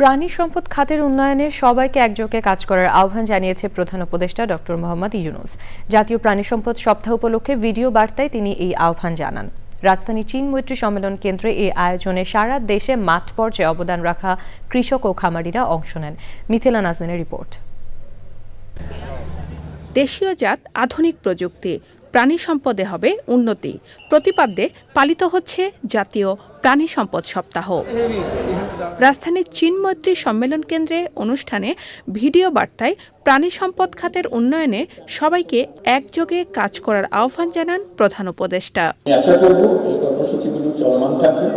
প্রাণী সম্পদ খাতের উন্নয়নে সবাইকে একযোগে কাজ করার আহ্বান জানিয়েছে প্রধান উপদেষ্টা ডক্টর মোহাম্মদ ইউনুস। জাতীয় প্রাণী সম্পদ সপ্তাহ উপলক্ষে ভিডিও বার্তায় তিনি এই আহ্বান জানান। রাজধানী চীন মৈত্রী সম্মেলন কেন্দ্রে এই আয়োজনে সারা দেশে মাঠ পর্যায়ে অবদান রাখা কৃষক ও খামারিরা অংশ নেন। মিথিলা নাজনের রিপোর্ট। দেশীয় জাত, আধুনিক প্রযুক্তি, প্রাণী সম্পদে হবে উন্নতি। প্রতিপাদ্যে পালিত হচ্ছে জাতীয় প্রাণী সম্পদ সপ্তাহ। রাজধানীর চীনমৈত্রী সম্মেলন কেন্দ্রে অনুষ্ঠানে ভিডিও বার্তায় প্রাণী সম্পদ খাতের উন্নয়নে সবাইকে একযোগে কাজ করার আহ্বান জানান প্রধান উপদেষ্টা। আশা করব এই কর্মসূচিগুলো চলমান থাকবে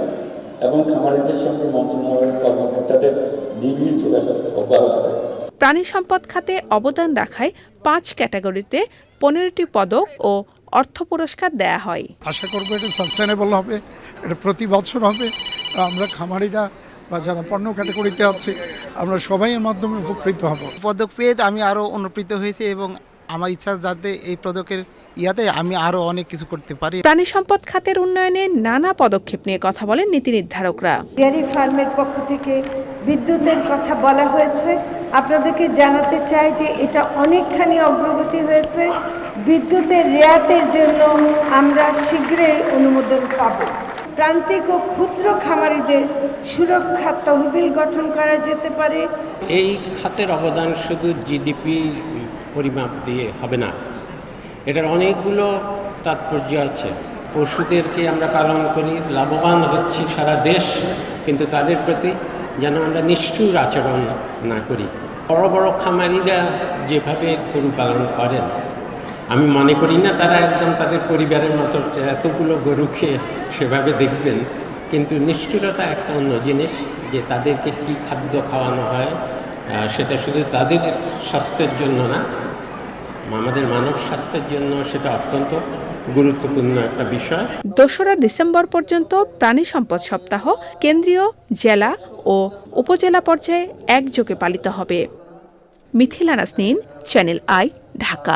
এবং খামারিদের সঙ্গে মন্ত্রণালয়ের কর্মকর্তাদের নিবিড় যোগাযোগ অব্যাহত থাকবে। প্রাণী সম্পদ খাতে অবদান রাখায় পাঁচ ক্যাটাগরিতে পনেরোটি পদক ও অর্থ পুরস্কার দেয়া হয়। আশা করব এটা সাস্টেনেবল হবে এটা প্রতি বছর হবে। আমরা খামারিরা বা যারা পণ্য ক্যাটাগরিতে আছে আমরা সবাই এর মাধ্যমে উপকৃত হব। পদক পেয়ে আমি আরও অনুপ্রীত হয়েছি এবং আমার ইচ্ছা যাতে এই পদকের ইয়াতে আমি আরও অনেক কিছু করতে পারি। প্রাণী সম্পদ খাতের উন্নয়নে নানা পদক্ষেপ নিয়ে কথা বলেন নীতি নির্ধারকরা। ডেয়ারি ফার্মের পক্ষ থেকে বিদ্যুতের কথা বলা হয়েছে। আপনাদেরকে জানাতে চাই যে এটা অনেকখানি অগ্রগতি হয়েছে। বিদ্যুতের রেয়াতের জন্য আমরা শীঘ্রই অনুমোদন পাব। প্রান্তিক ও ক্ষুদ্র খামারিদের সুরক্ষা তহবিল গঠন করা যেতে পারে। এই খাতের অবদান শুধু জিডিপি পরিমাপ দিয়ে হবে না, এটার অনেকগুলো তাৎপর্য আছে। পশুদেরকে আমরা পালন করি, লাভবান হচ্ছি সারা দেশ, কিন্তু তাদের প্রতি যেন আমরা নিষ্ঠুর আচরণ না করি। বড় বড় খামারিরা যেভাবে গরু পালন করেন আমি মনে করি না তারা একদম তাদের পরিবারের মতো এতগুলো গরুকে সেভাবে দেখবেন, কিন্তু নিষ্ঠুরতা একটা অন্য জিনিস যে তাদেরকে কি খাদ্য খাওয়ানো হয় সেটা শুধু তাদের স্বাস্থ্যের জন্য না, আমাদের মানব স্বাস্থ্যের জন্য সেটা অত্যন্ত গুরুত্বপূর্ণ একটা বিষয়। দোসরা ডিসেম্বর পর্যন্ত প্রাণী সম্পদ সপ্তাহ কেন্দ্রীয়, জেলা ও উপজেলা পর্যায়ে একযোগে পালিত হবে। Mithila Nasnin channel I, Dhaka.